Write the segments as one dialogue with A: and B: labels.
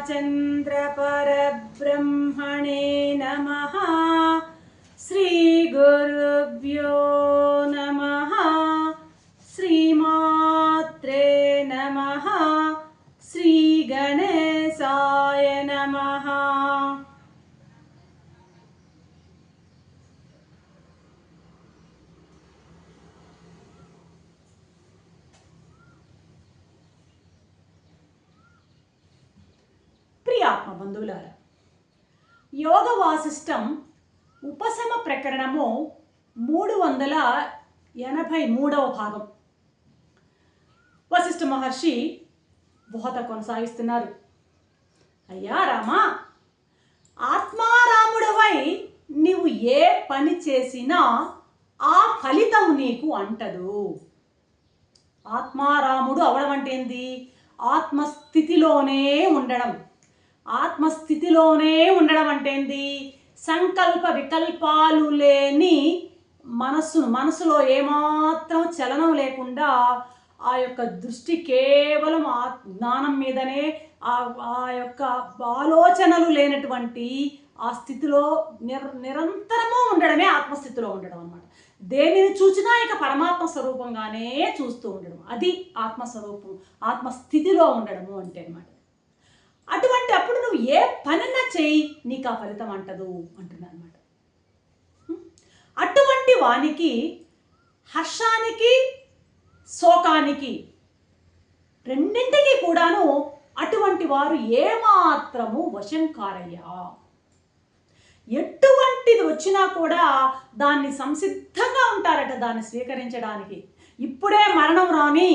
A: रामचन्द्रपरब्रह्मणे नमः। श्रीगुरुभ्यो ప్రియాత్మ బంధువులారా యోగ వాసిష్టం ఉపశమ ప్రకరణము మూడు వందల ఎనభై మూడవ భాగం. వశిష్ఠ మహర్షి బోధ కొనసాగిస్తున్నారు. అయ్యా రామా ఆత్మారాముడవై నీవు ఏ పని చేసినా ఆ ఫలితం నీకు అంటదు. ఆత్మారాముడు అవడం అంటే ఏంది? ఆత్మస్థితిలోనే ఉండడం. ఆత్మస్థితిలోనే ఉండడం అంటే ఏంది సంకల్ప వికల్పాలు లేని మనస్సును మనసులో ఏమాత్రం చలనం లేకుండా ఆ యొక్క దృష్టి కేవలం ఆ జ్ఞానం మీదనే ఆ ఆ యొక్క ఆలోచనలు లేనటువంటి ఆ స్థితిలో నిర నిరంతరము ఉండడమే ఆత్మస్థితిలో ఉండడం అనమాట దేనిని చూసినా ఇక పరమాత్మ స్వరూపంగానే చూస్తూ ఉండడం. అది ఆత్మస్వరూపం ఆత్మస్థితిలో ఉండడము అంటే అనమాట అటువంటి అప్పుడు నువ్వు ఏ పనన్నా చేయి నీకు ఆ ఫలితం అంటదు అంటున్నా అనమాట అటువంటి వానికి హర్షానికి శోకానికి రెండింటికి కూడాను అటువంటి వారు ఏమాత్రము వశం కారయ్యా ఎటువంటిది వచ్చినా కూడా దాన్ని సంసిద్ధంగా ఉంటారట దాన్ని స్వీకరించడానికి. ఇప్పుడే మరణం రాని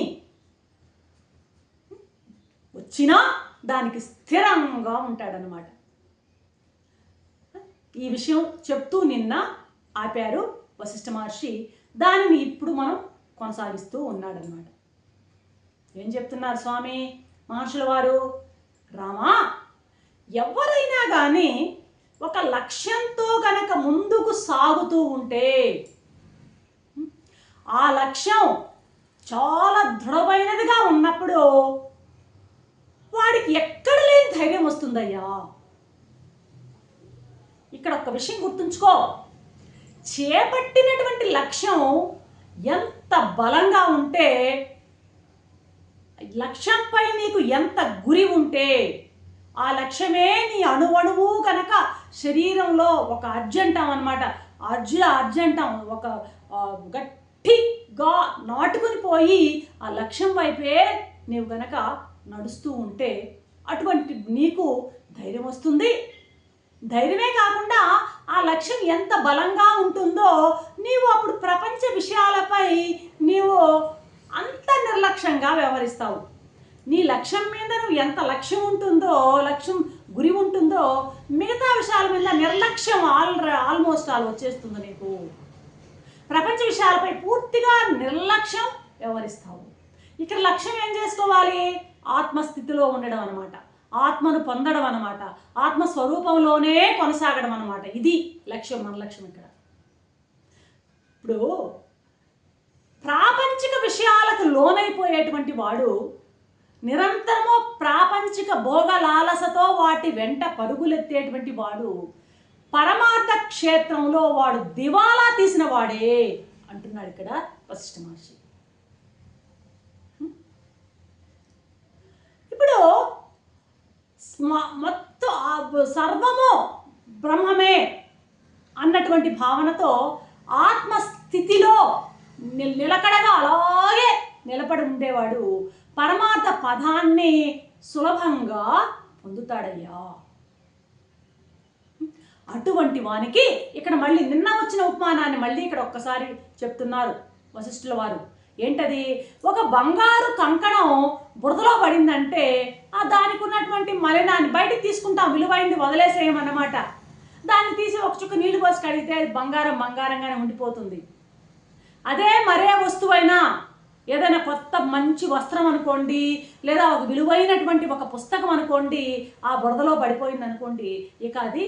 A: వచ్చినా దానికి స్థిరంగా ఉంటాడనమాట ఈ విషయం చెప్తూ నిన్న ఆపారు వశిష్ఠ మహర్షి. దానిని ఇప్పుడు మనం కొనసాగిస్తూ ఉన్నాడనమాట ఏం చెప్తున్నారు స్వామి? మహర్షుల వారు రామా ఎవరైనా కానీ ఒక లక్ష్యంతో గనక ముందుకు సాగుతూ ఉంటే ఆ లక్ష్యం చాలా దృఢమైనదిగా ఉన్నప్పుడు వాడికి ఎక్కడ లేని ధైర్యం వస్తుందయ్యా. ఇక్కడ ఒక విషయం గుర్తుంచుకో. చేపట్టినటువంటి లక్ష్యం ఎంత బలంగా ఉంటే లక్ష్యంపై నీకు ఎంత గురి ఉంటే ఆ లక్ష్యమే నీ అణువణువు కనుక శరీరంలో ఒక అర్జెంటం అనమాట అర్జున అర్జెంటం ఒక గట్టిగా నాటుకుని పోయి ఆ లక్ష్యం వైపే నీవు గనక నడుస్తూ ఉంటే అటువంటి నీకు ధైర్యం వస్తుంది. ధైర్యమే కాకుండా ఆ లక్ష్యం ఎంత బలంగా ఉంటుందో నీవు అప్పుడు ప్రపంచ విషయాలపై నీవు అంత నిర్లక్ష్యంగా వ్యవహరిస్తావు. నీ లక్ష్యం మీద నువ్వు ఎంత లక్ష్యం ఉంటుందో లక్ష్యం గురి ఉంటుందో మిగతా విషయాల మీద నిర్లక్ష్యం ఆల్ ఆల్మోస్ట్ ఆల్ వచ్చేస్తుంది నీకు. ప్రపంచ విషయాలపై పూర్తిగా నిర్లక్ష్యం వ్యవహరిస్తావు. ఇక్కడ లక్ష్యం ఏం చేసుకోవాలి? ఆత్మస్థితిలో ఉండడం అనమాట ఆత్మను పొందడం అనమాట ఆత్మస్వరూపంలోనే కొనసాగడం అనమాట ఇది లక్ష్యం మన లక్ష్యం ఇక్కడ. ఇప్పుడు ప్రాపంచిక విషయాలకు లోనైపోయేటువంటి వాడు నిరంతరము ప్రాపంచిక భోగలాలసతో వాటి వెంట పరుగులెత్తేటువంటి వాడు పరమార్థ క్షేత్రంలో వాడు దివాలా తీసిన వాడే అంటున్నాడు ఇక్కడ వశిష్ఠ మహర్షి. ఇప్పుడు స్మ- మొత్తం సర్వము బ్రహ్మమే అన్నటువంటి భావనతో ఆత్మస్థితిలో నిలకడగా అలాగే నిలబడి ఉండేవాడు. పరమార్థ పదాన్ని సులభంగా పొందుతాడయ్యా. అటువంటి వానికి ఇక్కడ మళ్ళీ నిన్న వచ్చిన ఉపమానాన్ని మళ్ళీ ఇక్కడ ఒక్కసారి చెప్తున్నారు వశిష్ఠుల వారు. ఏంటది? ఒక బంగారు కంకణం బురదలో పడిందంటే ఆ దానికి ఉన్నటువంటి మలినాన్ని బయటికి తీసుకుంటాం విలువైంది వదిలేసేయమన్నమాట. దాన్ని తీసి ఒక చుక్క నీళ్ళు పోసి కడిగితే అది బంగారం బంగారంగానే ఉండిపోతుంది. అదే మరే వస్తువైనా ఏదైనా కొత్త మంచి వస్త్రం అనుకోండి లేదా ఒక విలువైనటువంటి ఒక పుస్తకం అనుకోండి ఆ బురదలో పడిపోయింది అనుకోండి ఇక అది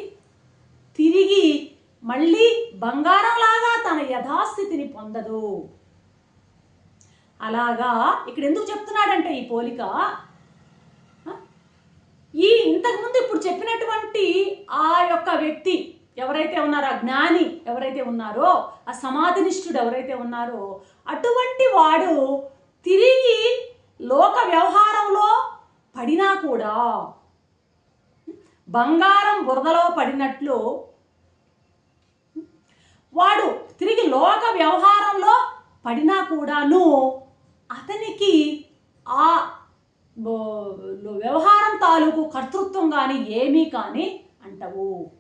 A: తిరిగి మళ్ళీ బంగారంలాగా తన యథాస్థితిని పొందదు. అలాగా ఇక్కడ ఎందుకు చెప్తున్నాడంటే ఈ పోలిక? ఈ ఇంతకుముందు ఇప్పుడు చెప్పినటువంటి ఆ యొక్క వ్యక్తి ఎవరైతే ఉన్నారో ఆ జ్ఞాని ఎవరైతే ఉన్నారో ఆ సమాధినిష్ఠుడు ఎవరైతే ఉన్నారో అటువంటి వాడు తిరిగి లోక వ్యవహారంలో పడినా కూడా బంగారం బురదలో పడినట్లు వాడు తిరిగి లోక వ్యవహారంలో పడినా కూడాను అతనికి ఆ వ్యవహారం తాలూకు కర్తృత్వం కానీ ఏమీ కానీ అంటవు.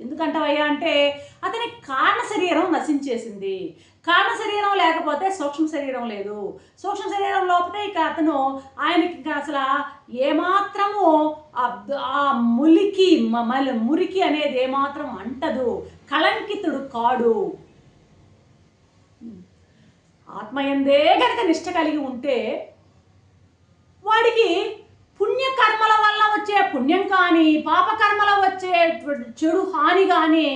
A: ఎందుకంటవయ్యా అంటే అతని కారణ శరీరం నశించేసింది. కారణ శరీరం లేకపోతే సూక్ష్మ శరీరం లేదు. సూక్ష్మ శరీరం లోపతే ఇక అతను ఆయనకి ఇంకా అసలు ఏమాత్రము ఆ- ములికి మ- మల మురికి అనేది ఏమాత్రం అంటదు. కళంకితుడు కాడు. ఆత్మయందే గనక నిష్ట కలిగి ఉంటే వాడికి పుణ్యకర్మల వల్ల వచ్చే పుణ్యం కానీ పాపకర్మల వచ్చే చెడు హాని కానీ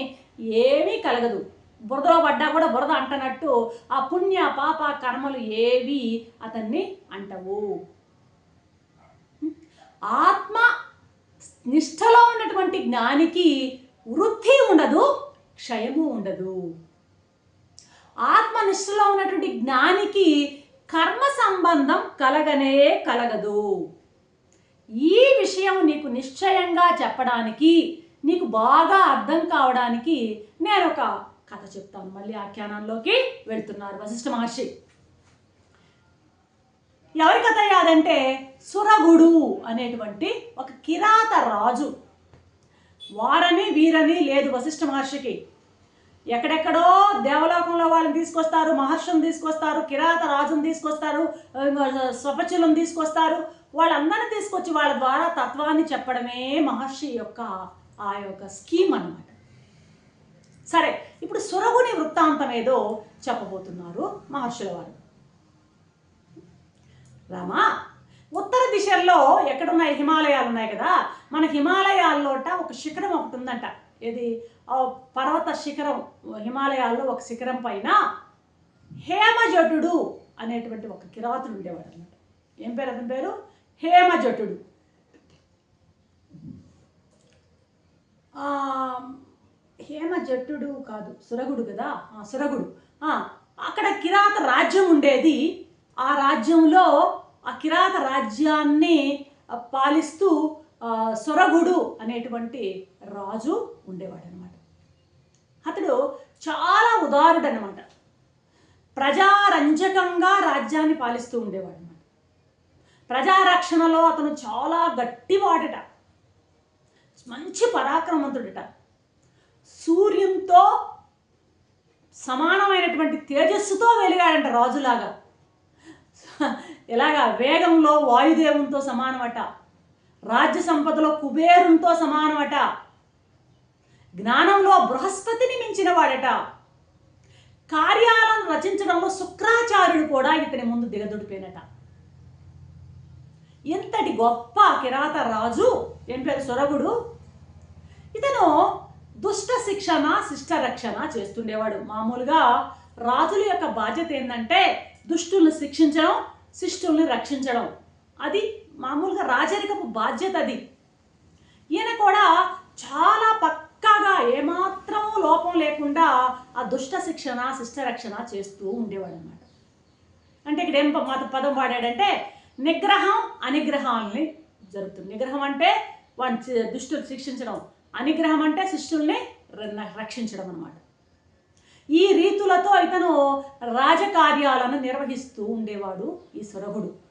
A: ఏమీ కలగదు. బురదలో పడ్డా కూడా బురద అంటనట్టు ఆ పుణ్య పాప కర్మలు ఏవి అతన్ని అంటవు. ఆత్మ నిష్ఠలో ఉన్నటువంటి జ్ఞానికి వృద్ధి ఉండదు క్షయము ఉండదు. దృష్టిలో ఉన్నటువంటి జ్ఞానికి కర్మ సంబంధం కలగనే కలగదు. ఈ విషయం నీకు నిశ్చయంగా చెప్పడానికి నీకు బాగా అర్థం కావడానికి నేను ఒక కథ చెప్తాను. మళ్ళీ ఆఖ్యానంలోకి వెళ్తున్నారు వశిష్ఠ మహర్షి. ఎవరి కథ యాదంటే సురగుడు అనేటువంటి ఒక కిరాత రాజు. వారని వీరని లేదు వశిష్ఠ మహర్షికి. ఎక్కడెక్కడో దేవలోకంలో వాళ్ళని తీసుకొస్తారు మహర్షిని తీసుకొస్తారు కిరాత రాజును తీసుకొస్తారు స్వపచులను తీసుకొస్తారు. వాళ్ళందరినీ తీసుకొచ్చి వాళ్ళ ద్వారా తత్వాన్ని చెప్పడమే మహర్షి యొక్క ఆ యొక్క స్కీమ్ అన్నమాట. సరే ఇప్పుడు సురగుని వృత్తాంతం ఏదో చెప్పబోతున్నారు మహర్షుల వారు. రామా ఉత్తర దిశల్లో ఎక్కడున్నాయి హిమాలయాలు ఉన్నాయి కదా? మన హిమాలయాల్లోట ఒక శిఖరం ఒకటి ఉందంట. ఇది ఆ పర్వత శిఖరం హిమాలయాల్లో ఒక శిఖరం పైన హేమజటుడు అనేటువంటి ఒక కిరాతుడు ఉండేవాడు అనమాట ఏం పేరు అతని పేరు? హేమజటుడు. ఆ, హేమజట్టుడు కాదు సురగుడు కదా? ఆ, సురగుడు. ఆ, అక్కడ కిరాత రాజ్యం ఉండేది. ఆ రాజ్యంలో ఆ కిరాత రాజ్యాన్ని పాలిస్తూ సొరగుడు అనేటువంటి రాజు ఉండేవాడు అనమాట అతడు చాలా ఉదారుడు అనమాట ప్రజారంజకంగా రాజ్యాన్ని పాలిస్తూ ఉండేవాడు అనమాట ప్రజారక్షణలో అతను చాలా గట్టివాడట. మంచి పరాక్రమవంతుడట. సూర్యంతో సమానమైనటువంటి తేజస్సుతో వెలిగాడంట రాజులాగా. ఎలాగా వేగంలో వాయుదేవంతో సమానమట. రాజ్య సంపదలో కుబేరునితో సమానమట. జ్ఞానంలో బృహస్పతిని మించిన వాడట కార్యాలను రచించడంలో శుక్రాచార్యుడు కూడా ఇతని ముందు దిగదుడిపోయినట. ఇంతటి గొప్ప కిరాత రాజు ఏం పేరు? సొరగుడు. ఇతను దుష్ట శిక్షణ శిష్ట రక్షణ చేస్తుండేవాడు. మామూలుగా రాజుల యొక్క బాధ్యత ఏంటంటే దుష్టుల్ని శిక్షించడం శిష్టుల్ని రక్షించడం. అది మామూలుగా రాజరికపు బాధ్యత అది. ఈయన కూడా చాలా పక్కాగా ఏమాత్రం లోపం లేకుండా ఆ దుష్ట శిక్షణ శిష్ట రక్షణ చేస్తూ ఉండేవాడు అనమాట అంటే ఇక్కడ ఏం ప- మత పదం వాడాడంటే నిగ్రహం అనిగ్రహాలని జరుగుతుంది నిగ్రహం అంటే వాడిని దుష్టులు శిక్షించడం. అనిగ్రహం అంటే శిష్యుల్ని రక్షించడం అన్నమాట. ఈ రీతులతో ఇతను రాజకార్యాలను నిర్వహిస్తూ ఉండేవాడు ఈ సురగుడు.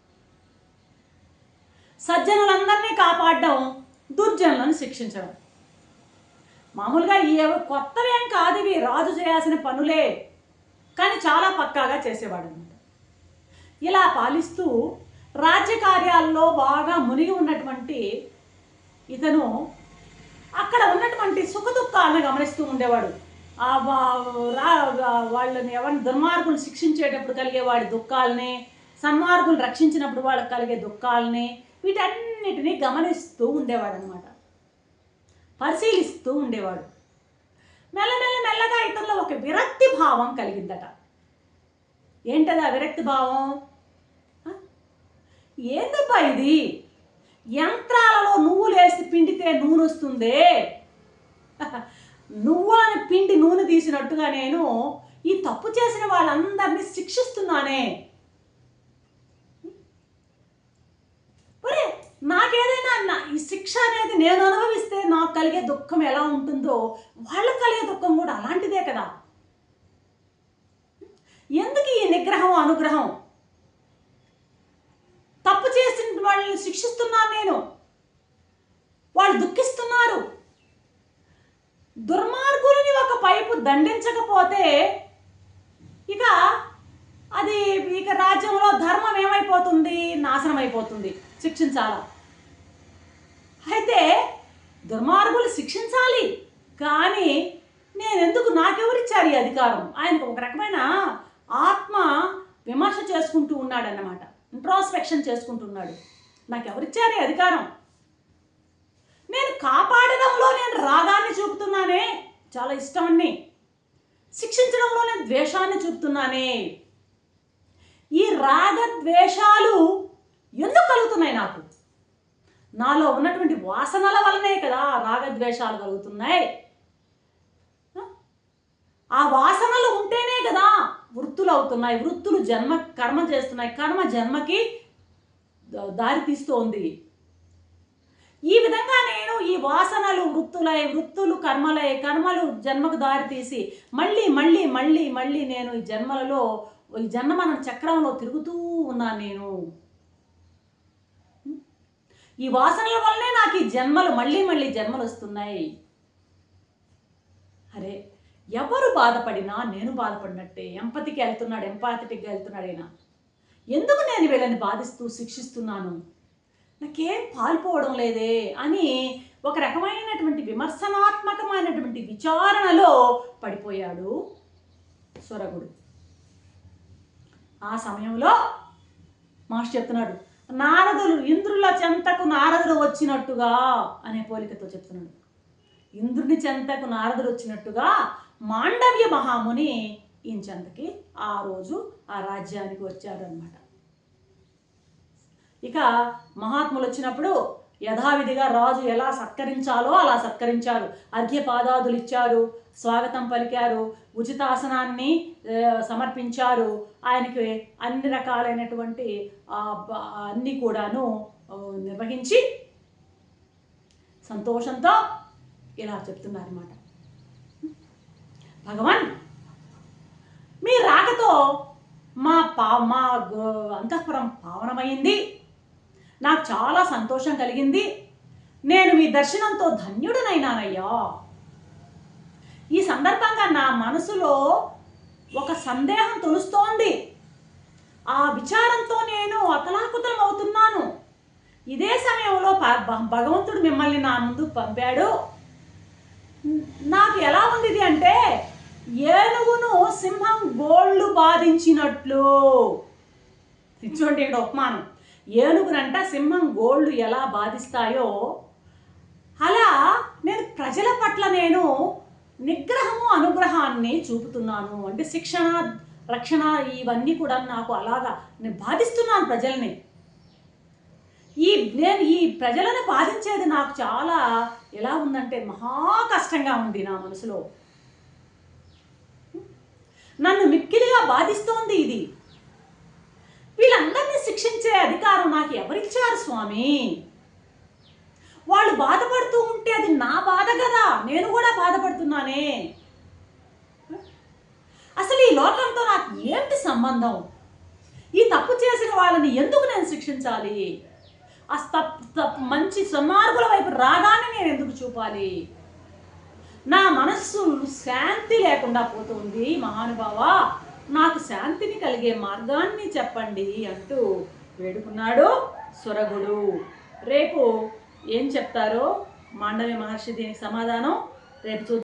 A: సజ్జనులందరినీ కాపాడడం దుర్జనులను శిక్షించడం. మామూలుగా ఈ కొత్తవేం కాదు ఇవి. రాజు చేయాల్సిన పనులే. కానీ చాలా పక్కాగా చేసేవాడు అనమాట ఇలా పాలిస్తూ రాజ్య కార్యాల్లో బాగా మునిగి ఉన్నటువంటి ఇతను అక్కడ ఉన్నటువంటి సుఖదుఖాలను గమనిస్తూ ఉండేవాడు. ఆ వాళ్ళని ఎవరిని దుర్మార్గులు శిక్షించేటప్పుడు కలిగే వాడి దుఃఖాలని సన్మార్గులు రక్షించినప్పుడు వాళ్ళకి కలిగే దుఃఖాలని వీటన్నిటిని గమనిస్తూ ఉండేవాడు అనమాట పరిశీలిస్తూ ఉండేవాడు. మెల్లమెల్ల మెల్లగా ఇతరులో ఒక విరక్తి భావం కలిగిందట. ఏంటది ఆ విరక్తి భావం? ఏందబ్బా ఇది? యంత్రాలలో నువ్వులు వేసి పిండితే నూనె వస్తుందే? నువ్వులను పిండి నూనె తీసినట్టుగా నేను ఈ తప్పు చేసిన వాళ్ళందరినీ శిక్షిస్తున్నానే. నాకేదైనా నా ఈ శిక్ష అనేది నేను అనుభవిస్తే నాకు కలిగే దుఃఖం ఎలా ఉంటుందో వాళ్ళకు కలిగే దుఃఖం కూడా అలాంటిదే కదా. ఎందుకు ఈ నిగ్రహం అనుగ్రహం? తప్పు చేసిన వాళ్ళని శిక్షిస్తున్నాను నేను. వాళ్ళు దుఃఖిస్తున్నారు. దుర్మార్గులని ఒక పైపు దండించకపోతే ఇక అది ఇక రాజ్యంలో ధర్మం ఏమైపోతుంది? నాశనం అయిపోతుంది. శిక్షించాలా? అయితే దుర్మార్గులు శిక్షించాలి. కానీ నేను ఎందుకు నాకెవరిచ్చారు ఈ అధికారం? ఆయనకు ఒక రకమైన ఆత్మ విమర్శ చేసుకుంటూ ఉన్నాడన్నమాట. ఇంట్రాస్పెక్షన్ చేసుకుంటున్నాడు. నాకెవరిచ్చారు ఈ అధికారం? నేను కాపాడడంలో నేను రాగాన్ని చూపుతున్నానే. చాలా ఇష్టాన్ని శిక్షించడంలో నేను ద్వేషాన్ని చూపుతున్నానే. ఈ రాగ ద్వేషాలు ఎందుకు కలుగుతున్నాయి నాకు? నాలో ఉన్నటువంటి వాసనల వలనే కదా రాగద్వేషాలు కలుగుతున్నాయి. ఆ వాసనలు ఉంటేనే కదా వృత్తులు అవుతున్నాయి వృత్తులు జన్మ కర్మ చేస్తున్నాయి. కర్మ జన్మకి దారి తీస్తోంది. ఈ విధంగా నేను ఈ వాసనలు వృత్తులై వృత్తులు కర్మలై కర్మలు జన్మకు దారి తీసి మళ్ళీ మళ్ళీ మళ్ళీ మళ్ళీ నేను ఈ జన్మలలో ఈ జన్మన చక్రంలో తిరుగుతూ ఉన్నాను నేను. ఈ వాసనల వల్లనే నాకు ఈ జన్మలు మళ్ళీ మళ్ళీ జన్మలు వస్తున్నాయి. అరే ఎవరు బాధపడినా నేను బాధపడినట్టే. ఎంపతికి వెళ్తున్నాడు ఎంపాథటిక్గా వెళ్తున్నాడు ఆయన ఎందుకు నేను వీళ్ళని బాధిస్తూ శిక్షిస్తున్నాను? నాకేం పాల్పోవడం లేదే అని ఒక రకమైనటువంటి విమర్శనాత్మకమైనటువంటి విచారణలో పడిపోయాడు స్వరగుడు ఆ సమయంలో మాస్టర్ చెప్తున్నాడు నారదులు ఇంద్రుల చెంతకు నారదుడు వచ్చినట్టుగా అనే పోలికతో చెప్తున్నాడు. ఇంద్రుని చెంతకు నారదుడు వచ్చినట్టుగా మాండవ్య మహాముని ఈయన చెంతకి ఆ రోజు ఆ రాజ్యానికి వచ్చాడు అనమాట ఇక మహాత్ములు వచ్చినప్పుడు యథావిధిగా రాజు ఎలా సత్కరించాలో అలా సత్కరించారు అర్ఘ్యపాదాదులు ఇచ్చారు స్వాగతం పలికారు ఉచితాసనాన్ని సమర్పించారు. ఆయనకి అన్ని రకాలైనటువంటి అన్నీ కూడాను నిర్వహించి సంతోషంతో ఇలా చెప్తున్నారన్నమాట. భగవాన్ మీ రాకతో మా పా మా అంతఃపురం పావనమైంది నాకు చాలా సంతోషం కలిగింది. నేను మీ దర్శనంతో ధన్యుడనైనానయ్యా. ఈ సందర్భంగా నా మనసులో ఒక సందేహం తొలుస్తోంది. ఆ విచారంతో నేను అతలాకుతలం అవుతున్నాను. ఇదే సమయంలో ప- భగవంతుడు మిమ్మల్ని నా ముందు పంపాడు. నాకు ఎలా ఉంది ఇది అంటే ఏనుగును సింహం గోళ్ళు బాధించినట్లు. చూడండి ఇక్కడ ఉపమానం. ఏనుగునంట సింహం గోళ్ళు ఎలా బాధిస్తాయో. అలా నేను ప్రజల పట్ల నేను నిగ్రహము అనుగ్రహాన్ని చూపుతున్నాను. అంటే శిక్షణ రక్షణ ఇవన్నీ కూడా నాకు అలాగా నేను బాధిస్తున్నాను ప్రజల్ని. ఈ నేను ఈ ప్రజలను బాధించేది నాకు చాలా ఎలా ఉందంటే మహా కష్టంగా ఉంది నా మనసులో. నన్ను మిక్కిలిగా బాధిస్తోంది ఇది. వీళ్ళందరినీ శిక్షించే అధికారం నాకు ఎవరిచ్చారు స్వామి? వాళ్ళు బాధపడుతూ ఉంటే అది నా బాధ కదా. నేను కూడా బాధపడుతున్నానే. అసలు ఈ లోకంతో నాకు ఏంటి సంబంధం? ఈ తప్పు చేసిన వాళ్ళని ఎందుకు నేను శిక్షించాలి? ఆ తప్పు తప్పు మంచి సన్మార్గుల వైపు రాగానే నేను ఎందుకు చూపాలి? నా మనస్సు శాంతి లేకుండా పోతుంది మహానుభావ. నాకు శాంతిని కలిగే మార్గాన్ని చెప్పండి అంటూ వేడుకున్నాడు సురగుడు. రేపు ఏం చెప్తారో మాండవి మహర్షి దీనికి సమాధానం రేపు చూద్దాం.